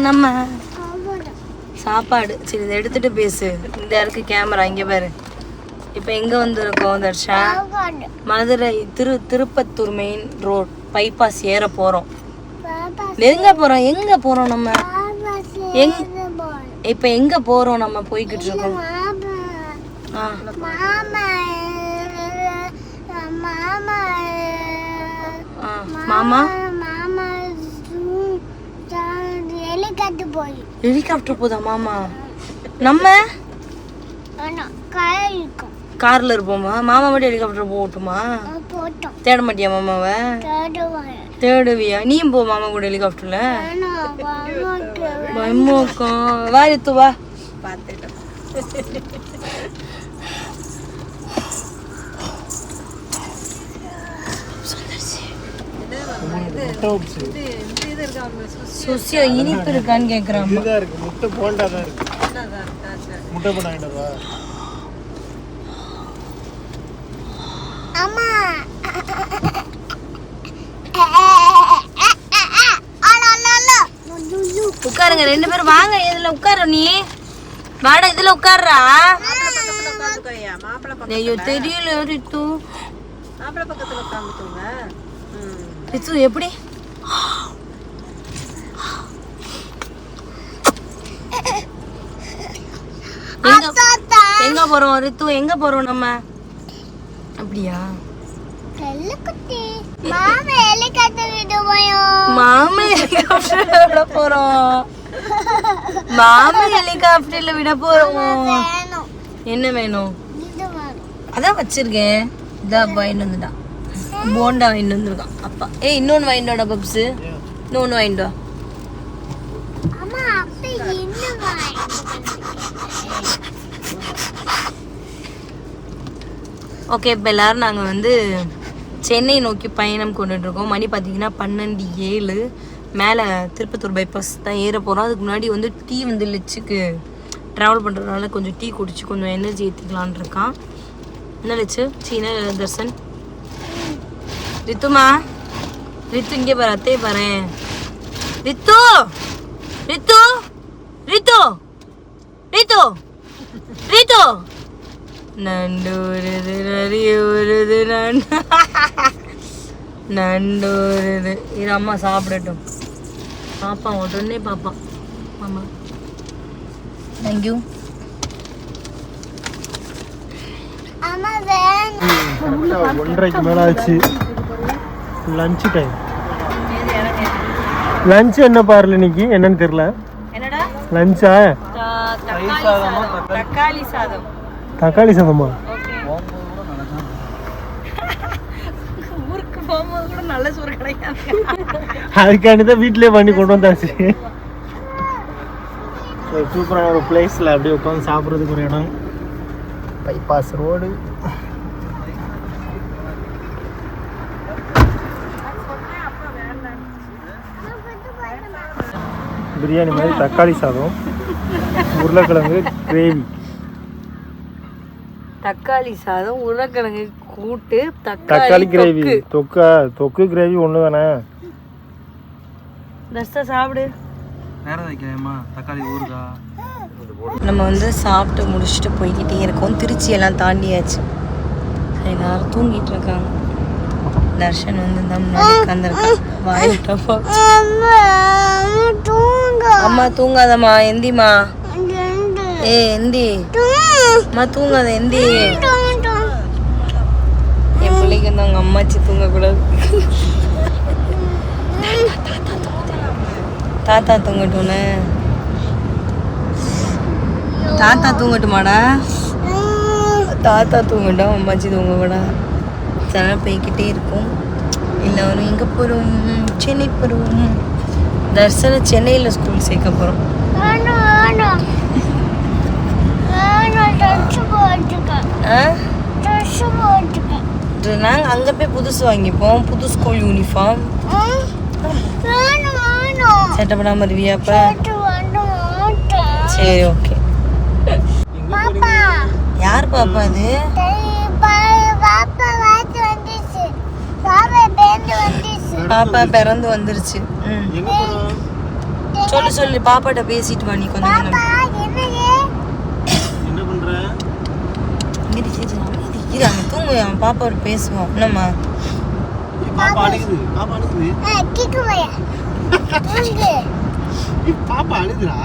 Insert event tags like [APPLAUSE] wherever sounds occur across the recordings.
நம்ம சாப்பாடு. சரி இதை எடுத்துட்டு பேசு. இந்த இருக்கு கேமரா இங்க பாரு. இப்போ எங்க வந்திருக்கோம் தர்ஷா? மதுரை திரு திருப்பத்தூர் மெயின் ரோட் பைபாஸ் ஏற போறோம். எங்க போறோம்? எங்க போறோம் நம்ம? எங் இப்போ எங்க போறோம் நம்ம? போய்கிட்டு இருக்கோம். ஆ. மாமா ஹெலிகாப்டர் போய். ஹெலிகாப்டர் போதா மாமா? நம்ம? கார்ல இருப்போமா? மாமா மட்டும் ஹெலிகாப்டர் போகட்டுமா? போட்டோம். தேட மாட்டியா மாமாவை? தேடுவியா? நீயும் போ மாமா கூட ஹெலிகாப்டர்ல வாங்க பயமோக்கம் வா ரித்து வா. பார்த்துட்டோம் சுசியோ இனிப்பு இருக்கான்னு கேக்குறான். இதுதான் இருக்கு. முட்டை போண்டா தான் இருக்கு. முட்டை போண்டா வேண்டவா அம்மா. உட்காருங்க ரெண்டு பேரும் வாங்க. இதுல உட்காரு நீ. வாடா இதுல உட்காருடா. ஐயோ தெரியல ரித்து. ரித்து எப்படி? எங்க எங்க போறோம் ரித்து? எங்க போறோம் நம்ம? அப்படியா? குட்டி மாமா ஹெலிகாப்டர்ல விட போறோம். மாமா ஹெலிகாப்டர்ல விட போறோம். என்ன வேணும்? இது வேணும். அதான் வச்சிருக்கேன். இதான் வாங்கிட்டு வந்துட்டான். போண்டா வாங்கிட்டு வந்திருக்கான். அப்பா. ஏய் இன்னொன்று வாங்கிட்டு வாடா பப்ஸு. இன்னொன்று வாங்கிட்டு வா அம்மா அப்ப என்ன வாங்கி ஓகே இப்போ எல்லோரும் நாங்கள் வந்து சென்னை நோக்கி பயணம் கொண்டுட்ருக்கோம் மணி பார்த்தீங்கன்னா பன்னெண்டு ஏழு. மேலே திருப்பத்தூர் பைபாஸ் தான் ஏற போகிறோம் அதுக்கு முன்னாடி வந்து டீ வந்து லிச்சுக்கு ட்ராவல் பண்ணுறதுனால கொஞ்சம் டீ குடிச்சு கொஞ்சம் எனர்ஜி ஏற்றிக்கலான் இருக்கான். என்ன லிச்சு? சீன தர்சன் ரித்துமா? ரித்து இங்கே பாரு அத்தையே பாரு. ரித்து! ரித்து! ரித்து! ரித்து! ரித்து! நண்டூருது நரியூருது நண்டு [LAUGHS] நண்டூருது. இது அம்மா சாப்பிடட்டும். பாப்பான் உடனே பாப்பான் ஆமா தேங்க்யூ அம்மா வேணும். கரெக்டாக ஒன்றரைக்கு மேலே ஆச்சு லஞ்சு டைம் லஞ்ச் என்ன பாருல இன்னைக்கு? என்னன்னு தெரியல. என்னடா? லஞ்சா தக்காளி சாதம். தக்காளி சாதம்? அதுக்காண்டி தான் வீட்டிலே பண்ணி கொண்டு வந்தாச்சு. சூப்பரான ஒரு பிளேஸில் அப்படியே உட்காந்து சாப்பிட்றதுக்கு ஒரு இடம். பைபாஸ் ரோடு பிரியாணி மாதிரி தக்காளி சாதம் உருளைக்கிழங்கு கிரேவி. தக்காளி சாதம் உருளைக்கிழங்கு கூட்டு தக்காளி கிரேவி. தொக்கா. தொக்கு கிரேவி ஒன்று தானே? தஸ்தா சாப்பிடு. வேற வைக்கலாமா? தக்காளி ஊறுகா நம்ம வந்து சாப்பிட்டு முடிச்சுட்டு போய்கிட்டே இருக்கோம். திருச்சி எல்லாம் தாண்டியாச்சு. எல்லாரும் தூங்கிட்டு இருக்காங்க. தர்ஷன் வந்து இந்த முன்னாடி உட்காந்துருக்கான் அம்மா தூங்காதம்மா எந்திமா ரெண்டு ஏ எந்தி. அம்மா தூங்காத எந்தி. என் பிள்ளைக்கு வந்து அவங்க அம்மாச்சி தூங்கக்கூடாது. தாத்தா தூங்கட்டும்னு. தாத்தா தூங்கட்டுமாடா? தாத்தா தூங்கட்டும் அம்மாச்சி தூங்கக்கூடா. சில போய்கிட்டே இருக்கும். எல்லாரும் எங்கே போகிறோம் சென்னை போகிறோம் தர்சன சென்னையில் ஸ்கூல் சேர்க்க போகிறோம் நாங்கள் அங்கே போய் புதுசு வாங்கிப்போம். புது ஸ்கூல் யூனிஃபார்ம் சட்டை போடாமல் இருவியா சரி ஓகே யார் பாப்பா அது? பாப்பா பிறந்து வந்துருச்சு. சொல்லு சொல்லு. பாப்பாட்ட பேசிட்டு வா நீ கொஞ்சம் இது அவன் தூங்கு அவன் பாப்பா பேசுவோம். என்னம்மா? பாப்பா அழுகுது பாப்பா அழுகுது. பாப்பா அழுதுடா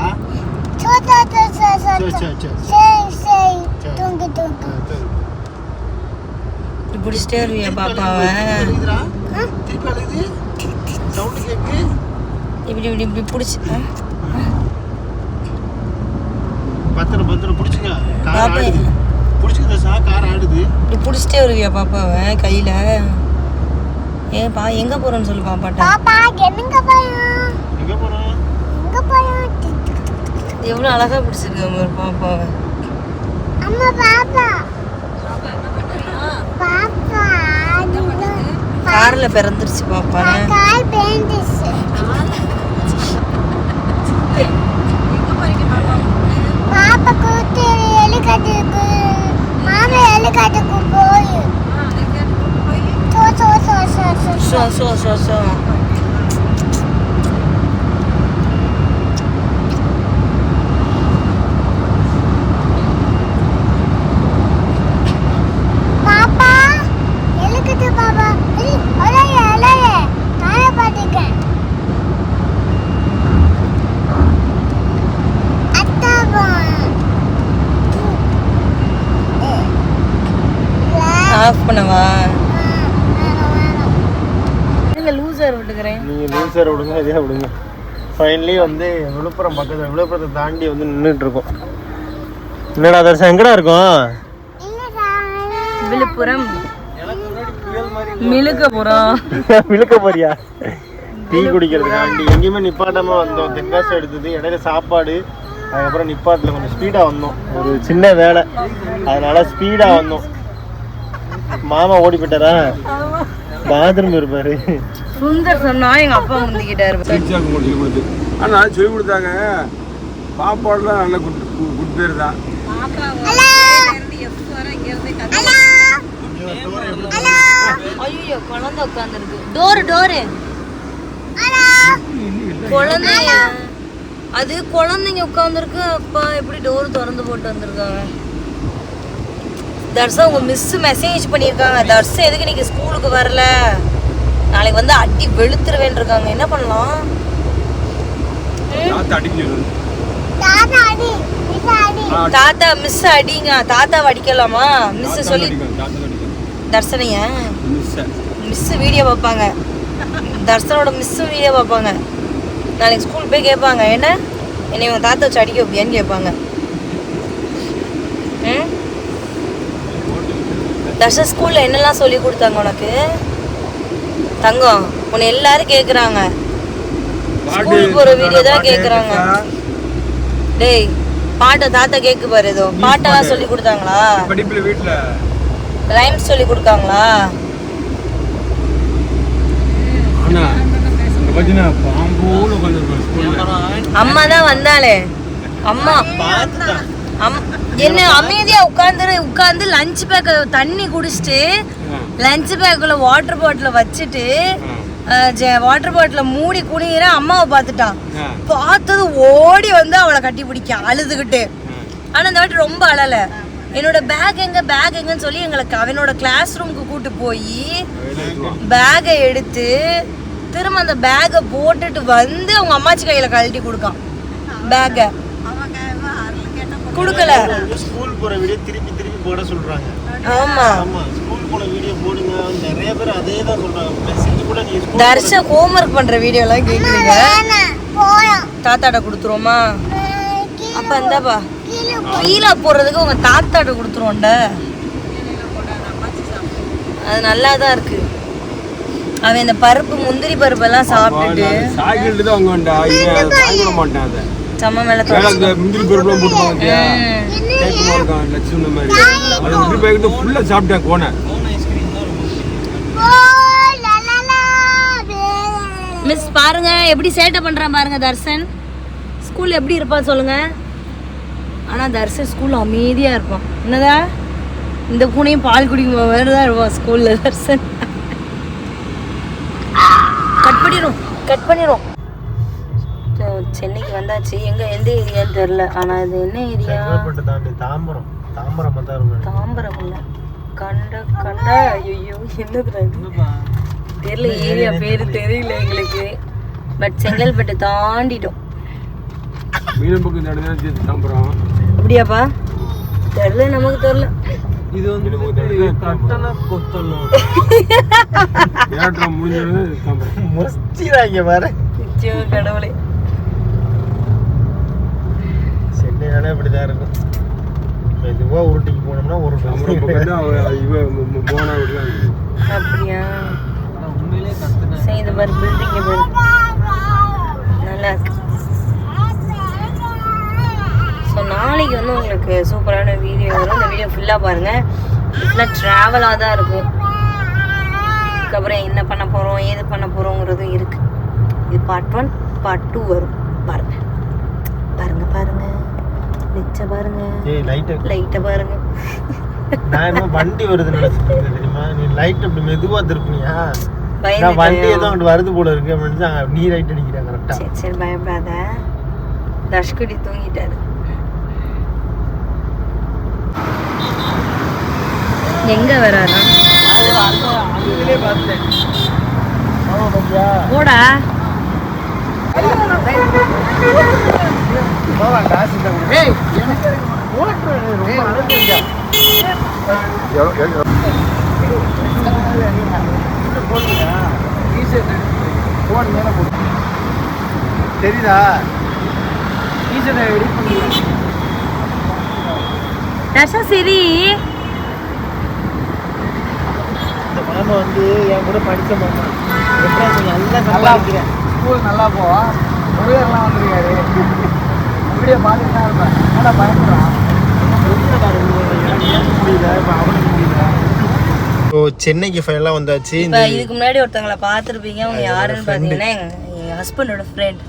பிடிச்சிட்டே இருவியா பாப்பாவை? பிடிச்சிக்குதா கார் ஆடுது. இப்படி பிடிச்சிட்டே வருவியா பாப்பாவை கையில? ஏன் பா எங்க போறோன்னு சொல்லு பாப்பாட்ட பாப்பா எங்க போறோம்? எங்க போறோம்? எங்க போறோம்? எவ்வளவு அழகா பிடிச்சிருக்க பாரு பாப்பாவை. அம்மா பாப்பா. பாப்பா. கார்ல பிறந்துருச்சு பாப்பா. கால் பேந்துச்சு. பாப்பா கூத்து 说说说说。லூசர் விடுங்க இதே விடுங்க. ஃபைனலி வந்து விழுப்புரம் பக்கத்துல விழுப்புரத்தை தாண்டி வந்து நின்றுட்டு இருக்கோம் என்னடா தர்ஷன் எங்கடா இருக்கும்? விழுப்புரம். மிளுக்கபுரம் விழுக்க போறியா டீ குடிக்கிறதுக்காண்டி. எங்கேயுமே நிப்பாட்டாம வந்தோம். தென்காசி எடுத்தது இடையில சாப்பாடு. அதுக்கப்புறம் நிப்பாட்டில் கொஞ்சம் ஸ்பீடாக வந்தோம். ஒரு சின்ன வேலை. அதனால ஸ்பீடாக வந்தோம். மாமா ஓடி போயிட்டாரா? பாத்ரூம் இருப்பாரு. சுந்தர் சொன்னா எங்க அப்பா முந்திக்கிட்டாரு சொல்லி கொடுத்து. ஆனால் சொல்லி கொடுத்தாங்க. சாப்பாடுலாம் நல்ல குட் குட் பேர் தான் ஐயோ குழந்தை உட்காந்துருக்கு டோரு டோரு குழந்தைங்க அது குழந்தைங்க உட்காந்துருக்கு அப்பா எப்படி டோர் திறந்து போட்டு வந்திருக்காங்க? தர்ஷா உங்க மிஸ் மெசேஜ் பண்ணியிருக்காங்க. தர்ஷா எதுக்கு நீங்க ஸ்கூலுக்கு வரல? நாளைக்கு வந்து அடி வெளுத்துருவேன் இருக்காங்க. என்ன பண்ணலாம்? தாத்தா மிஸ் அடிங்க. தாத்தாவை அடிக்கலாமா? மிஸ் சொல்லி தர்சனைய? மிஸ் மிஸ் வீடியோ பார்ப்பாங்க. தர்சனோட மிஸ் வீடியோ பார்ப்பாங்க. நாளைக்கு ஸ்கூல் போய் கேட்பாங்க. என்ன? என்னை உன் தாத்தா வச்சு அடிக்க வைப்பியான்னு கேட்பாங்க. ம் தர்ஷன் ஸ்கூல்ல என்னெல்லாம் சொல்லி கொடுத்தாங்க உனக்கு? தங்கம். உன்னை எல்லாரும் கேட்குறாங்க ஸ்கூல் போற வீடியோ தான் கேட்குறாங்க டேய் பாட்டை தாத்தா கேட்கு பாரு ஏதோ பாட்டெல்லாம் சொல்லி கொடுத்தாங்களா? படிப்பில் வீட்டில் ரைம்ஸ் சொல்லி கொடுத்தாங்களா அம்மா தான் வந்தாளே. அம்மா. அம் என்ன அமைதியா உட்காந்து உட்காந்து லஞ்ச் பேக் தண்ணி குடிச்சிட்டு லஞ்ச் பேக்குள்ள வாட்டர் பாட்டில வச்சுட்டு வாட்டர் பாட்டில மூடி குனிகிற அம்மாவை பார்த்துட்டான் பார்த்தது ஓடி வந்து அவளை கட்டி பிடிக்க அழுதுகிட்டு. ஆனா இந்த வாட்டி ரொம்ப அழல. என்னோட பேக் எங்க பேக் எங்கன்னு சொல்லி எங்களுக்கு அவனோட கிளாஸ் ரூமுக்கு கூட்டு போய் பேக்கை எடுத்து திரும்ப அந்த பேக்கை போட்டுட்டு வந்து அவங்க அம்மாச்சி கையில கழட்டி கொடுக்கான் பேக்கை கொடுக்கல. ஸ்கூல் போற வீடியோ திருப்பி திருப்பி போட சொல்றாங்க. ஆமா. ஆமா ஸ்கூல் போன வீடியோ போடுங்க. நிறைய பேர் அதே தான் சொல்றாங்க. மெசேஜ் கூட நீ ஸ்கூல் தர்ஷ ஹோம்ஒர்க் பண்ற வீடியோ எல்லாம் கேக்குறீங்க? தாத்தாட்ட கொடுத்துருவோமா? அப்ப இந்தாப்பா. கீழே போடுறதுக்கு உங்க தாத்தாட்ட கொடுத்துருவோம்ட. அது நல்லா தான் இருக்கு. அவன் இந்த பருப்பு முந்திரி பருப்பு எல்லாம் சாப்பிட்டுட்டு சாய்க்கிட்டு தான் அவங்க மாட்டேன் அதை. செம்ம மேல முந்திரி பருப்புலாம் போட்டு பார்த்தியா ம். கேட்குமா இருக்கான் லட்சுமி மாதிரி? அது முந்திரி பாக்கெட்டு ஃபுல்லாக சாப்பிட்டேன் கோனை போ லலலா மிஸ் பாருங்க எப்படி சேட்டை பண்றான் பாருங்க தர்சன் ஸ்கூல் எப்படி இருப்பான் சொல்லுங்க. ஆனா தர்சன் ஸ்கூல்ல அமைதியா இருப்பான். என்னதா? இந்த பூனையும் பால் குடிக்கும் மாதிரி தான் இருப்பான் ஸ்கூல்ல தர்சன் கட் பண்ணிடும் கட் பண்ணிடும் சென்னைக்கு வந்தாச்சு. எங்க எந்த ஏரியான்னு தெரியல. ஆனா இது என்ன ஏரியா? செங்கல்பட்டு தாண்டி தாம்பரம். தாம்பரம் தாம்பரம் இல்ல. கண்ட கண்ட ஐயோ என்னதுடா இது? தெரியல ஏரியா பேரு தெரியல. எங்களுக்கு. பட் செங்கல்பட்டு தாண்டிட்டோம். தாம்பரம். அப்படியாப்பா? தெரியல நமக்கு தெரியல. இது வந்து கட்டண ஏற்றம் முடிஞ்சது [LAUGHS] பாரு. நிச்சயம் சென்னைனாலே அப்படிதான் இருக்கும் மெதுவா உருட்டிக்கு போனோம்னா ஒரு இருக்கு. [LAUGHS] அப்படியா? சரி இந்த மாதிரி பில்டிங் பாரு நல்லா இருக்கு. ஸோ நாளைக்கு வந்து உங்களுக்கு சூப்பரான வீடியோ வரும். இந்த வீடியோ ஃபுல்லாக பாருங்கள் ஃபுல்லாக ட்ராவலாக தான் இருக்கும். அதுக்கப்புறம் என்ன பண்ண போகிறோம் ஏது பண்ண போகிறோங்கிறதும் இருக்குது இது பார்ட் ஒன் பார்ட் டூ வரும் பாருங்க பாருங்க பாருங்க நிச்ச பாருங்க. ஏய் லைட்டு லைட்டை பாருங்க. நான் என்ன வண்டி நினைச்சிட்டு இருந்தேன் தெரியுமா? நீ லைட் அப்படி மெதுவா திருப்பினியா? நான் வண்டி ஏதோ அங்கிட்டு வருது போல இருக்கு அப்படின்னு அங்க நீ லைட் அடிக்கிறேன் கரெக்டா சரி சரி பயப்படாத. தஷ்குடி தூங்கிட்டாரு. எங்க வராரா? போடா. போவா காசு தான் ஏய் எனக்கு ஓட்டுற தெரியுதா தர்ஷா சரி. இந்த மாமா வந்து என் கூட படிச்ச மாமா. எப்படி நல்லா நல்லா இருக்கிறேன் ஸ்கூல் நல்லா போவா? முருகர்லாம் வந்திருக்காரு. அப்படியே பார்த்துட்டு இருப்பேன். நல்லா பயப்படுறான் ஸோ சென்னைக்கு ஃபைனலாக வந்தாச்சு. இப்ப இதுக்கு முன்னாடி ஒருத்தவங்கள பார்த்துருப்பீங்க. அவங்க யாருன்னு பாத்தீங்கன்னா எங்க எங்க ஹஸ்பண்டோட ஃப்ரெண்ட்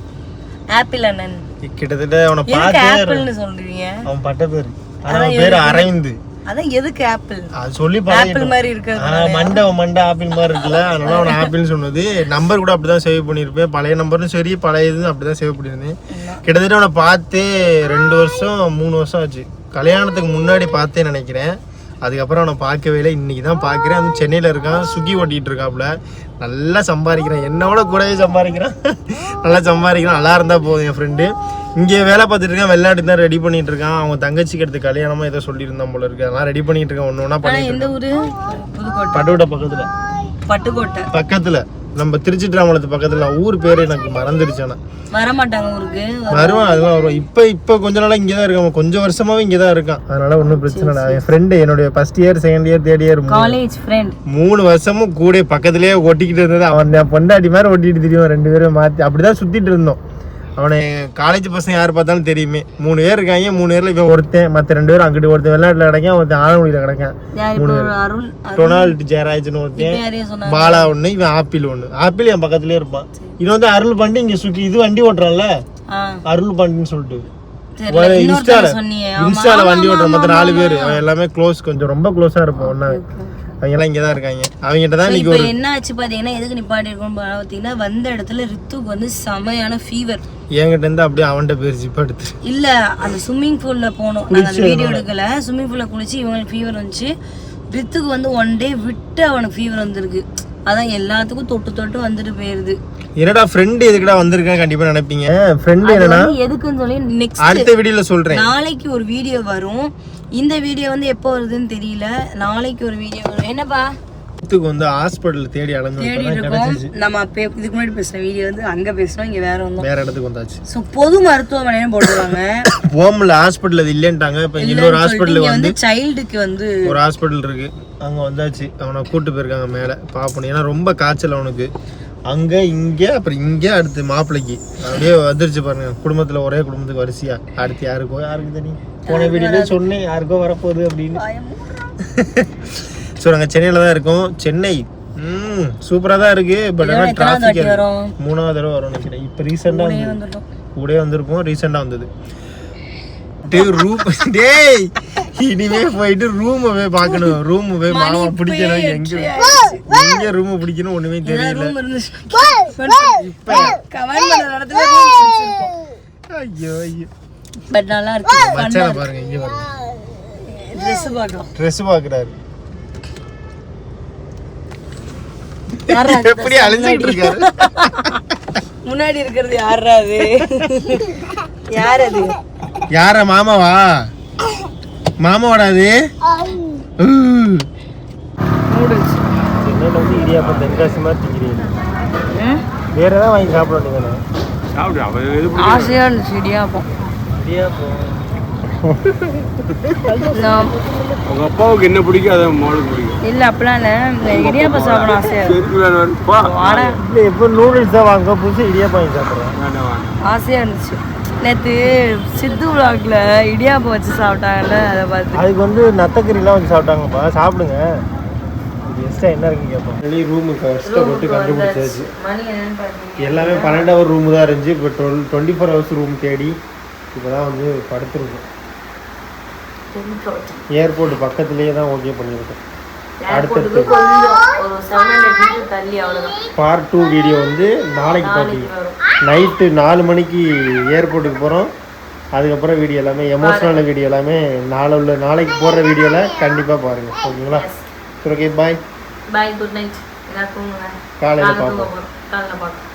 ஆப்பிள் அண்ணன். கிட்டத்தட்ட அவனை பார்த்து ஆப்பிள்னு சொல்றீங்க? அவன் பட்ட பேர். ஆனா அவன் பேர் அரவிந்த் அதான் எதுக்கு ஆப்பிள்? அது சொல்லி ஆப்பிள். மாதிரி இருக்கிறது ஆ, மண்டை மண்டை ஆப்பிள் மாதிரி இருக்குல்ல அதனால அவன் ஆப்பிள்னு சொன்னது. நம்பர் கூட அப்படிதான் சேவ் பண்ணியிருப்பேன். பழைய நம்பரும் சரி பழைய இதுவும் அப்படிதான் சேவ் பண்ணியிருந்தேன். கிட்டத்தட்ட அவனை பார்த்து ரெண்டு வருஷம் மூணு வருஷம் ஆச்சு. கல்யாணத்துக்கு முன்னாடி பார்த்தேன் நினைக்கிறேன். அதுக்கப்புறம் அவனை பார்க்கவே இல்லை. இன்னைக்கு தான் பார்க்குறேன். அவன் சென்னையில் இருக்கான். சுகி ஓட்டிகிட்டு இருக்காப்புல. நல்லா சம்பாதிக்கிறான். என்னோட கூடவே சம்பாதிக்கிறான். [LAUGHS] நல்லா சம்பாதிக்கிறான். நல்லா இருந்தா போதும் என் ஃப்ரெண்டு இங்கே வேலை பார்த்துட்டு இருக்கான். வெளிநாட்டு தான் ரெடி பண்ணிட்டு இருக்கான். அவன் தங்கச்சிக்கு எடுத்து கல்யாணமா ஏதோ சொல்லியிருந்தான் போல இருக்கு. அதெல்லாம் ரெடி பண்ணிட்டு இருக்கான். ஒன்று ஒன்றா பண்ணிட்டு புதுக்கோட்டை. பட்டுவிட்ட பக்கத்துல. பட்டுக்கோட்டை. பக்கத்துல. நம்ம திருச்சிட்ராமலத்து பக்கத்துல ஊர் பேரு எனக்கு மறந்துருச்சு ஆனா. வரமாட்டாங்க ஊருக்கு? வருவான் அதெல்லாம் வருவான். இப்ப இப்ப கொஞ்ச நாளா இங்கே தான் இருக்கான் கொஞ்சம் வருஷமாவே இங்கே தான் இருக்கான். அதனால ஒன்றும் பிரச்சனை இல்லை. என் ஃப்ரெண்டு என்னுடைய first year second year third year college friend மூணு வருஷமும் கூட பக்கத்துலயே ஒட்டிக்கிட்டு இருந்தது அவன். என் பொண்டாட்டி மாதிரி ஒட்டிட்டு தெரியும் ரெண்டு பேரும் மாத்தி அப்படிதான் சுத்திட்டு இருந்தோம். அவனை காலேஜ் பசங்க யார் பார்த்தாலும் தெரியுமே. மூணு பேர் இருக்காங்க மூணு பேர்ல இவன் ஒருத்தன் மற்ற ரெண்டு பேரும் அங்கிட்டு ஒருத்தன் வெளிநாட்டுல கிடக்கான். ஒருத்தன் ஆலங்குடியில ஒரு அருள் அருள் டொனால்டு ஜெயராஜ்னு ஒருத்தன் பாலா ஒண்ணு இவன் ஆப்பிள் ஒண்ணு. ஆப்பிள் என் பக்கத்துலயே இருப்பான். இது வந்து அருள் பாண்டி இங்க சுக்கி இது வண்டி ஓட்டுறான்ல? அருள் பாண்டின்னு சொல்லிட்டு. இன்ஸ்டால இன்ஸ்டால வண்டி ஓட்டுற ஆமா, நாலு பேர். எல்லாமே க்ளோஸ் கொஞ்சம் ரொம்ப க்ளோஸா இருப்போம் ஒன்னா அவங்க எல்லாம் இங்கதான் இருக்காங்க. அவங்ககிட்ட தான் இப்போ என்ன ஆச்சு பாத்தீங்கன்னா எதுக்கு நிப்பாட்டி இருக்கோம் பாத்தீங்கன்னா வந்த இடத்துல ரித்துக்கு வந்து செமையான ஃபீவர் என்கிட்ட இருந்து அப்படியே அவன்கிட்ட போயிருச்சு இப்ப எடுத்து இல்ல அந்த ஸ்விம்மிங் பூல்ல போனோம். நாங்க அந்த வீடியோ எடுக்கல. ஸ்விம்மிங் பூல்ல குளிச்சு இவங்களுக்கு ஃபீவர் வந்துச்சு. ரித்துக்கு வந்து ஒன் டே விட்டு அவனுக்கு ஃபீவர் வந்திருக்கு. அதான் எல்லாத்துக்கும் தொட்டு தொட்டு வந்துட்டு போயிருது. என்னடா ஃப்ரெண்டு எதுக்குடா வந்திருக்கான்னு கண்டிப்பா நினைப்பீங்க? ஃப்ரெண்டு என்னன்னா எதுக்குன்னு சொல்லி நெக்ஸ்ட் அடுத்த வீடியோல சொல்றேன். நாளைக்கு ஒரு வீடியோ வரும். இந்த வீடியோ வந்து எப்போ வருதுன்னு தெரியல. நாளைக்கு ஒரு வீடியோ வரும். என்னப்பா? ரித்துக்கு வந்து ஹாஸ்பிட்டல் தேடி அலைஞ்சு நம்ம இதுக்கு முன்னாடி பேசுன வீடியோ வந்து அங்க பேசுனோம் இங்க வேற வந்தோம். வேற இடத்துக்கு வந்தாச்சு. ஸோ பொது மருத்துவமனைன்னு போட்டுருவாங்க [COUGHS] போம்ல ஹாஸ்பிட்டல் அது இல்லைன்ட்டாங்க. இப்ப இன்னொரு ஹாஸ்பிட்டல் வந்து வந்து சைல்டுக்கு வந்து ஒரு ஹாஸ்பிட்டல் இருக்கு. அங்க வந்தாச்சு. அவனை கூட்டு போயிருக்காங்க மேல. பாப்பணும் ஏன்னா ரொம்ப காய்ச்சல் அவனுக்கு. அங்க இங்க அப்புறம் இங்க அடுத்து மாப்பிள்ளைக்கு அப்படியே வந்துருச்சு பாருங்க. குடும்பத்துல ஒரே குடும்பத்துக்கு வரிசையா. அடுத்து யாருக்கோ யாருக்கு தெரியும்? போன வீடியோல சொன்னேன். யாருக்கோ வரப்போகுது அப்படின்னு. [LAUGHS] ஸோ நாங்கள் சென்னையில் தான் இருக்கோம். சென்னை. ம் சூப்பராக தான் இருக்கு. பட் ஆனால் டிராஃபிக் மூணாவது தடவை வரும் நினைக்கிறேன். இப்போ ரீசெண்டாக கூடயே வந்திருப்போம் ரீசெண்டாக வந்தது. ரூம் [LAUGHS] டேய் இனிமே போயிட்டு ரூம் போய் பார்க்கணும். ரூம் போய் மாமா பிடிக்கணும். எங்க எங்க ரூம் பிடிக்கணும் ஒண்ணுமே தெரியல. ஐயோ ஐயோ. பட் நல்லா இருக்கு. பாருங்க இங்க பாருங்க. ட்ரெஸ் பார்க்கலாம் ட்ரெஸ் பாக்குறாரு யாரா அது? எப்படி அழிஞ்சிட்டு இருக்காரு? முன்னாடி இருக்கிறது யாரா அது? யார் அது? யார மாமாவா? மாமாவோட அது? நூடுல்ஸ் சென்னையில் வந்து இடியாப்பம் தென்காசி மாதிரி திங்கிறீங்க. வேற ஏதாவது வாங்கி சாப்பிட வேண்டியதானே சாப்பிடு பிடிக்கும்? ஆசையா இருந்துச்சு இடியாப்பம். இடியாப்பம். உங்க அப்பாவுக்கு என்ன பிடிக்கும் அதை மோளுக்கு பிடிக்கும். இல்ல அப்பெல்லாம் இல்ல. இந்த இடியாப்பம் சாப்பிட ஆசையா இல்லை எப்போ நூடுல்ஸ் தான் வாங்க புதுசு இடியாப்பம் சாப்பிட்றேன். ஆசையா இருந்துச்சு. நேத்து சித்து விளாக்ல இடியாப்பம் வச்சு சாப்பிட்டாங்கல்ல அதை பார்த்து அதுக்கு வந்து நத்தக்கறிலாம் வச்சு சாப்பிட்டாங்கப்பா. சாப்பிடுங்க. எக்ஸ்ட்ரா என்ன இருக்குன்னு கேட்போம். வெளியே ரூமு கஷ்டப்பட்டு கண்டுபிடிச்சாச்சு. மணி என்னன்னு பாத்தீங்க எல்லாமே பன்னெண்டு ஹவர் ரூமு தான் இருந்துச்சு. இப்போ டுவெல் டுவெண்ட்டி ஃபோர் ஹவர்ஸ் ரூம் தேடி இப்போ தான் வந்து படுத்துருக்கோம். ஏர்போர்ட் பக்கத்துலேயே தான் ஓகே பண்ணியிருக்கோம். அவ்வளவுதான். பார்ட் டூ வீடியோ வந்து நாளைக்கு பார்த்தீங்க வரும். நைட்டு நாலு மணிக்கு ஏர்போர்ட்டுக்கு போகிறோம் அதுக்கப்புறம் வீடியோ எல்லாமே எமோஷனல் வீடியோ எல்லாமே நாளை உள்ள நாளைக்கு போடுற வீடியோவில் கண்டிப்பாக பாருங்கள் ஓகேங்களா? சரி okay bye bye good night காலையில் பார்ப்போம். காலைல பார்க்கலாம்